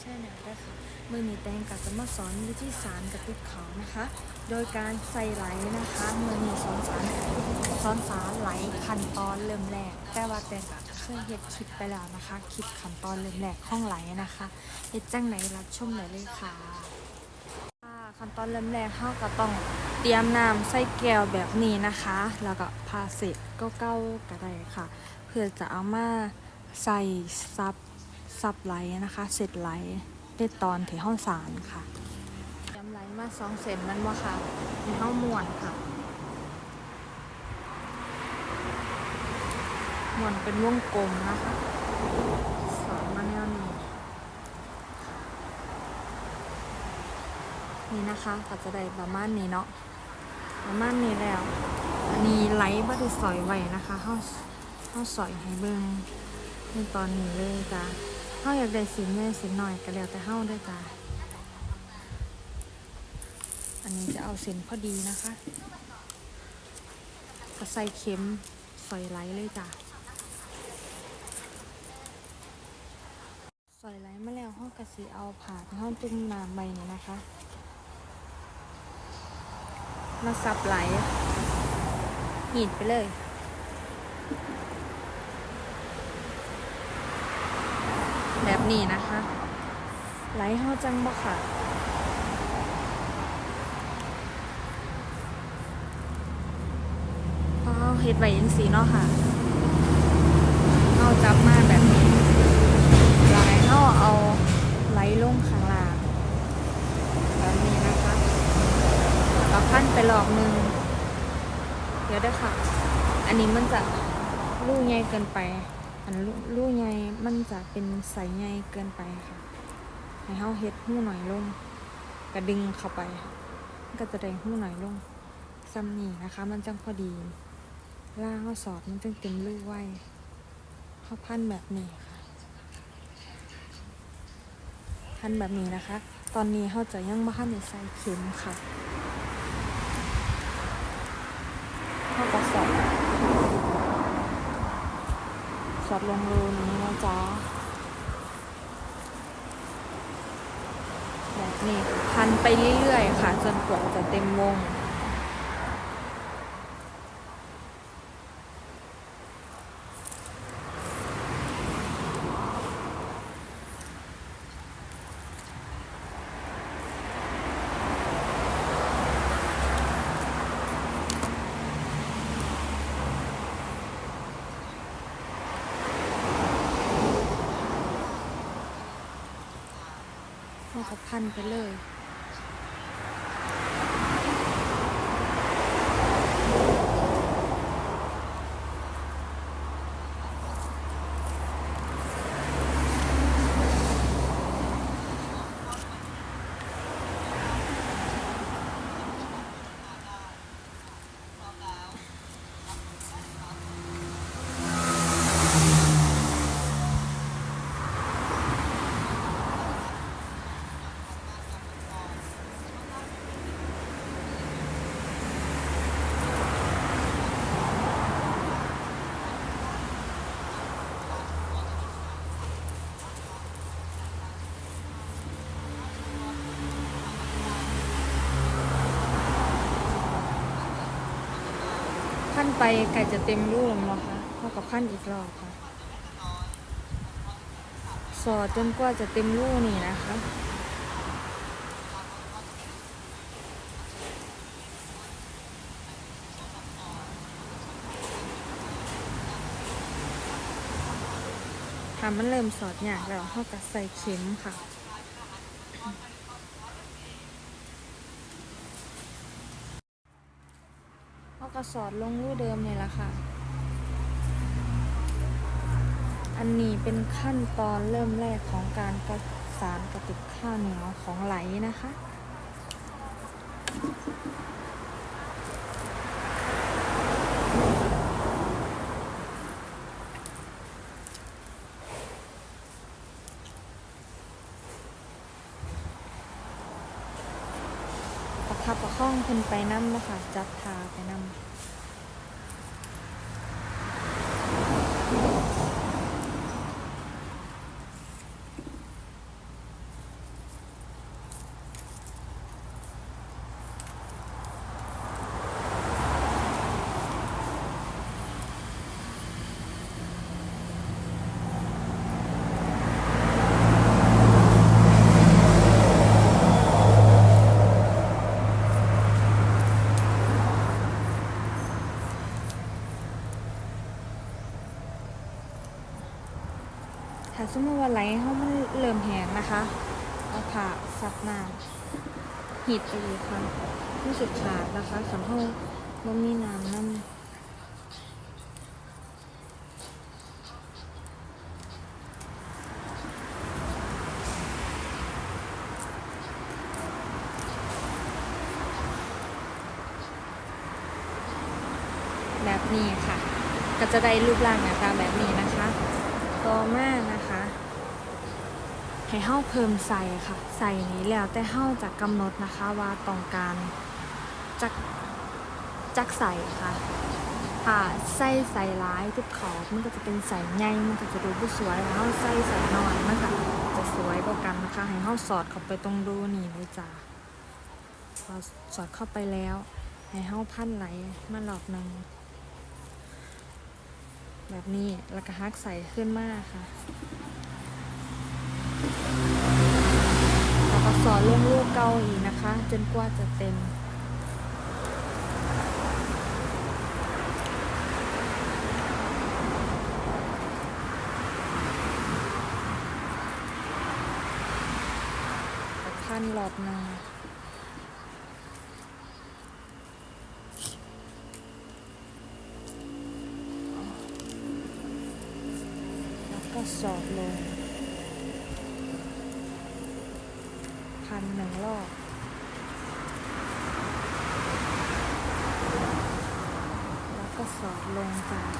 ใช่แนวด้ค่ะมือนี้แตงกับจะมาสอนวิธีสารกระติกเขานะคะ โดยการใส่ไหลนะคะมือนี้สอนสารสอนสารไหลขั้นตอนเริ่มแรก แต่ว่าแตงกับเคยเฮ็ดคลิปไปแล้วนะคะคลิปขั้นตอนเริ่มแรกห้องไหลนะคะเฮ็ดจังไหนรับชมได้เลยค่ะขั้นตอนเริ่มแรกเฮาก็ต้องเตรียมน้ำใส่แก้วแบบนี้นะคะ แล้วก็พาเสร็จก็เก้าๆก็ได้ค่ะ เพื่อจะเอามาใส่ซับ ซับไหลนะคะ เสร็จไหลได้ตอนที่ห้องสารค่ะยำไหลมาสองเซนมันว่าค่ะในห้องมวนค่ะมวนเป็นวงกลมนะคะสอนมาแนวนี้นี่นะคะก็จะได้ประมาณนี้เนาะประมาณนี้แล้วอันนี้ไหลบัไดสอยไว้นะคะห้าห้าสอยให้เบิ่งในตอนนี้เลยจ้ะ เฮาอยากได้สินแม่สินหน่อยก็แล้วแต่เฮาได้จ้ะอันนี้จะเอาเส้นพอดีนะคะก็ใส่เข็มสอยไหลเลยจ้ะสอยไหลมาแล้วห้องกระสีเอาผ่าห้องจุ่มน้ำใบนี้นะคะมาซับไหลหีดไปเลย แบบนี้นะคะไหลเฮาจังบ่ค่ะเฮาเฮ็ดไว้จังซี่เนาะค่ะเฮาจับมาแบบนี้แล้วให้เฮาเอาไหลลงข้างล่างแบบนี้นะคะแล้วพันไปรอบหนึ่งเดี๋ยวได้ค่ะ อันนี้มันจะลูกใหญ่เกินไป นลูกใหญ่มันจะเป็นใสใหญ่เกินไปค่ะ ให้เฮาเฮ็ดหู้หน่อยลงกระดึงเข้าไปค่ะก็จะได้หู้หน่อยลงซ้ำนี่นะคะ มันจังพอดีล่างเฮาสอดมันจึงเต็มลูกไว้เฮาพันแบบนี้ค่ะ พันแบบนี้นะคะ ตอนนี้เฮาจะยังบ่ทันได้ใส่เข็มค่ะ เข้ากับสอด จอดลงรูนี้นะจ๊ะแบบนี้พันไปเรื่อยๆค่ะ จนกว่าจะเต็มวง เขาพันไปเลย พัน ไปไก่จะเต็มรูแล้วเหรอคะเท่ากับพันอีกรอบค่ะ สอดจนกว่าจะเต็มรูนี่นะคะค่ะมันเริ่มสอดยากแล้วเท่ากับใส่เข็มค่ะ เขา ก็สอดลงรูเดิมเนี่ยแหละค่ะ อันนี้เป็นขั้นตอนเริ่มแรกของการประสานกระติกข้าวเหนียวของไหลนะคะประคับประข้องขึ้นไปน้ำนะคะ จับทาไปน้ำ สมมติว่าไหลเขามันเริ่มแห้งนะคะเอาผ่าซับน้ำหีดไปเลยค่ะรู้สึกขาดนะคะขันเขาบ่มีน้ำน้ำแบบนี้ค่ะ ก็จะได้รูปร่างหน้าตาแบบนี้นะคะ ต่อมานะ ให้เฮ้าเพิ่มใส่ค่ะ ใส่นี้แล้วแต่เฮ้าจะกำหนดนะคะว่าต้องการจักจักใส่ค่ะถ้าใส่ใส่ร้ายทิบขอบมันก็จะเป็นใส่ใหญ่มันก็จะดูผู้สวยแล้วใส่ใส่น้อยมันก็จะสวยกว่ากันนะคะ ให้เฮ้าสอดเข้าไปตรงรูนี่เลยจ้าพอสอดเข้าไปแล้ว ให้เฮ้าพันไหลมาหลอกหนึ่งแบบนี้แล้วก็ฮักใส่ขึ้นมากค่ะ แล้วก็สอนลงลูกเกาอีกนะคะ จนกว่าจะเต็ม พันหลอดนึ่งแล้วก็สอดลงันหนึ่งรอบแล้วก็สอดลงจาก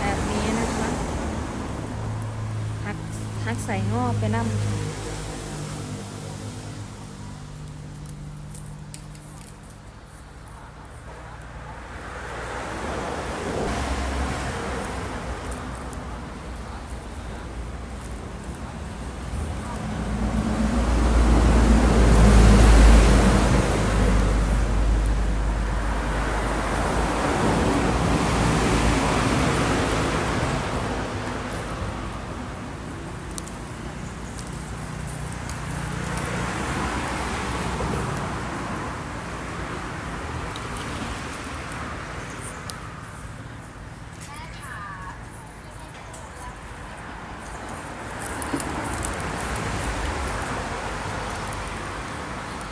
บบนี้นะคะฮักฮัก ใส่งอกไปนำ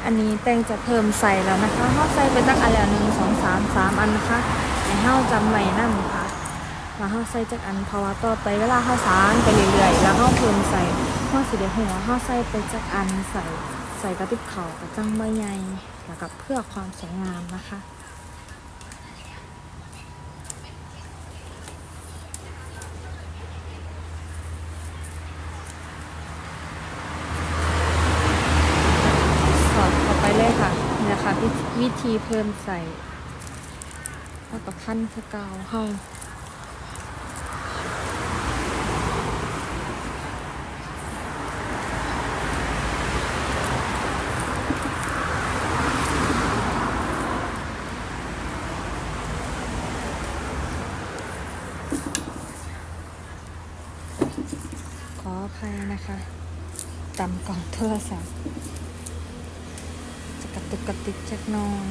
อันนี้แตงจะเพิ่มใส่แล้วนะคะเฮาใส่ไปจักอันแล้วหนึ่งสองสามสามอันนะคะให้เฮาจำไว้นั่นค่ะว่าเฮาใส่จักอันเพราะว่าต่อไปเวลาเฮาสานไปเรื่อยๆแล้วเฮาเพิ่มใส่เฮาสิเด้หัวาเฮาใส่ไปจักอันใส่ใส่กระติบเขาวกับจังใบใหญ่แล้วก็เพื่อความสวยงามนะคะ สอด เลยค่ะนี่แหละค่ะวิธีวิธีเพิ่มใส่แล้วก็พันคือเกาวเฮาขออภัยนะคะจำกล่องโทรศัพท์ ก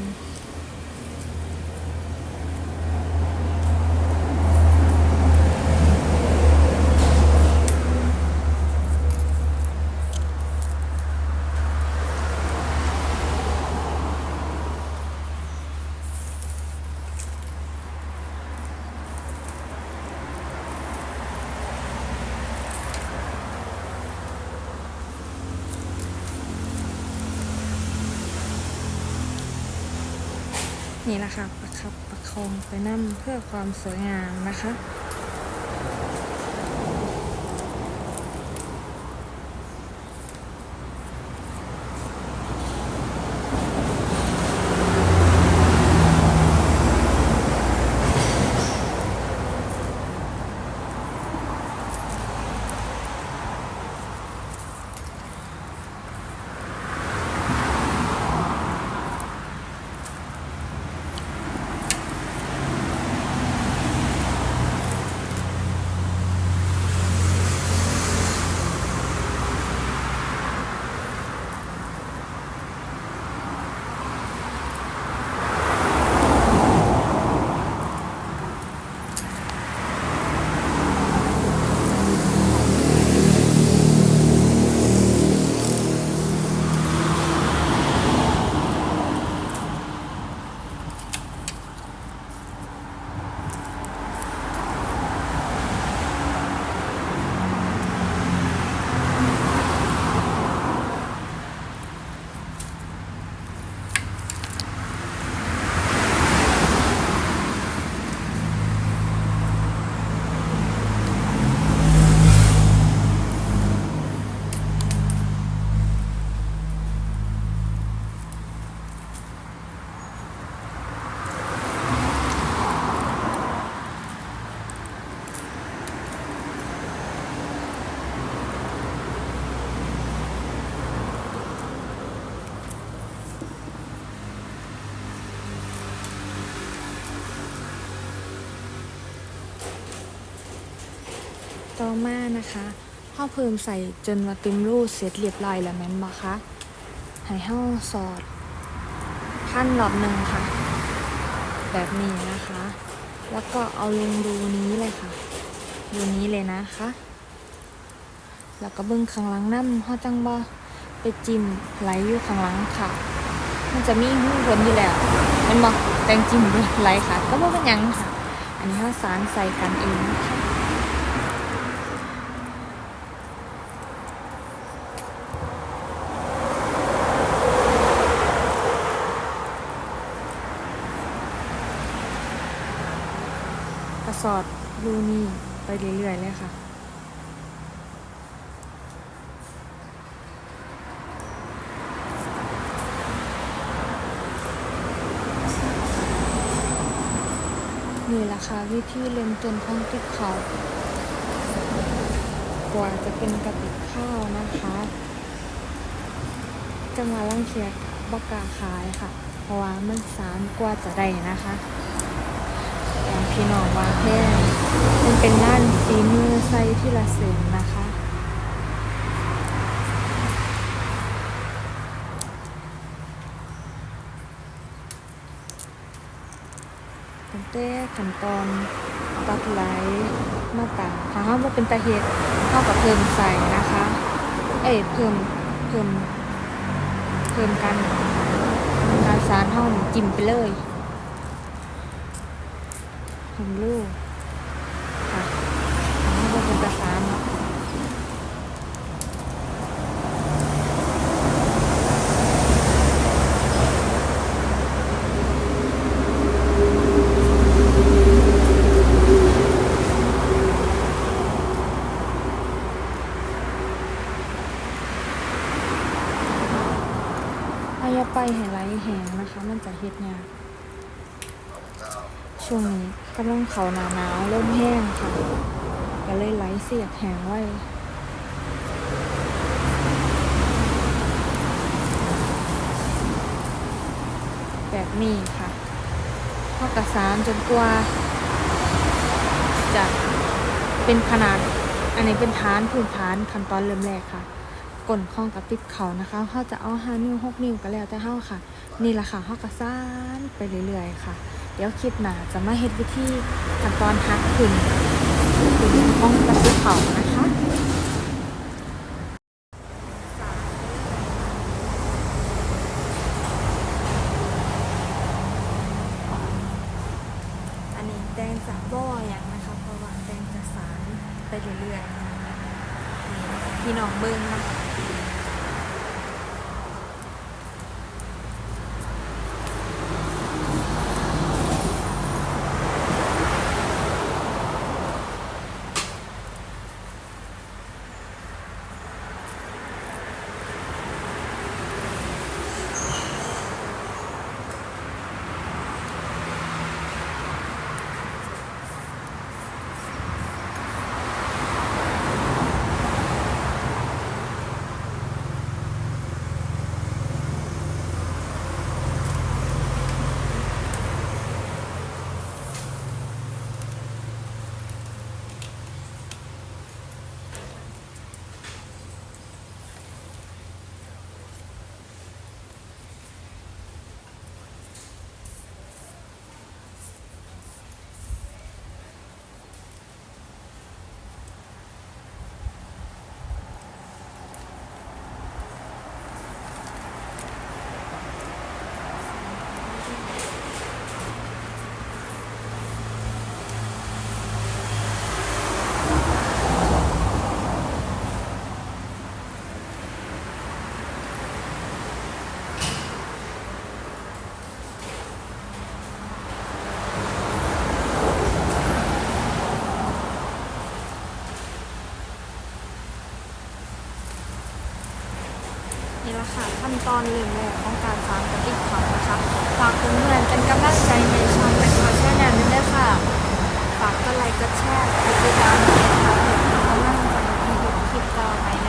นี่แหละค่ะประคับประคองไปนั่เพื่อความสวยงามนะคะ ต่อมานะคะเฮาเพิ่มใส่จนว่าเต็มรูเสร็จเรียบร้อยแล้วแม่นบ่คะให้เฮาสอดพันรอบหนึ่งค่ะ แบบนี้นะคะ แล้วก็เอาลงดูนี้เลยค่ะ ดูนี้เลยนะคะ แล้วก็เบิ้งข้างหลังน้ำเฮาจังบ่ไปจิ้มไหลอยู่ข้างหลังค่ะ มันจะมีหูผลอยู่แล้วแมันบ่แตงจิ้มไหลค่ะ ก็บ่เป็นยังค่ะ อันนี้เฮาสารใส่กันเองนะคะ สอดรูนี่ไปเรื่อยๆเลยค่ะ นี่แหละค่ะวิธีเริ่มต้นของติ๊กเขากว่าจะเป็นกระติกข้าวนะคะจะมาลังเทียบกล้าขายค่ะ เพราะว่ามันสารกว่าจะได้นะคะ พี่น้องว่าแห้งมันเป็นร้านฝีมือไซที่ละเสริมนะคะ ตั้งแต่ขั้นตอนตัดไหลมาต่างถ้าเราบ่เป็นตาเฮ็ดเท่ากับเพิ่มใส่นะคะ เอ้ยเพิ่มเพิ่มเพิ่มการการสารเท่านี่จิ้มไปเลย เพิ่มลูกค่ะถ้าเราบ่เป็นตาสารเนาะ ถ้าอย่าไปให้ไหลแห้งนะคะ มันจะเฮ็ดยากช่วงนี้กำลัง เขาหนาหนาวเริ่มแห้งค่ะ ก็เลยไหลเสียกแหงไว้แบบนี้ค่ะเท่ากับสารจนกว่า จะเป็นขนาด อันนี้เป็นฐานพื้นฐานขั้นตอนเริ่มแรกค่ะก้นข้องกับติดเขานะคะเขาจะเอาห้านิ้วหกนิ้วก็แล้วแต่เฮาค่ะ นี่แหละค่ะเขาก็สานไปเรื่อยๆค่ะ เดี๋ยวคลิปหน้าจะมาเฮ็ดวิธีขั้นตอนฮักขึ้นขึ้นข้องกับติเขานะคะอันนี้แดงจากบ่ออย่างนะคะเพราะว่าแดงจากสารไปเรื่อยๆพี่น้องเบิ้งนะคะ ค่ะขั้นตอนเรื่มแรกของการฟาร์มกระติกเขานะคะฝากเพื่อนเป็นกำลังใจในช่องเป็นคอแช่แนลด้วยค่ะฝากก็ไลค์กดแชร์กดติดตามนะคะเพื่อเป็นกำลังใจในคลิปต่อไป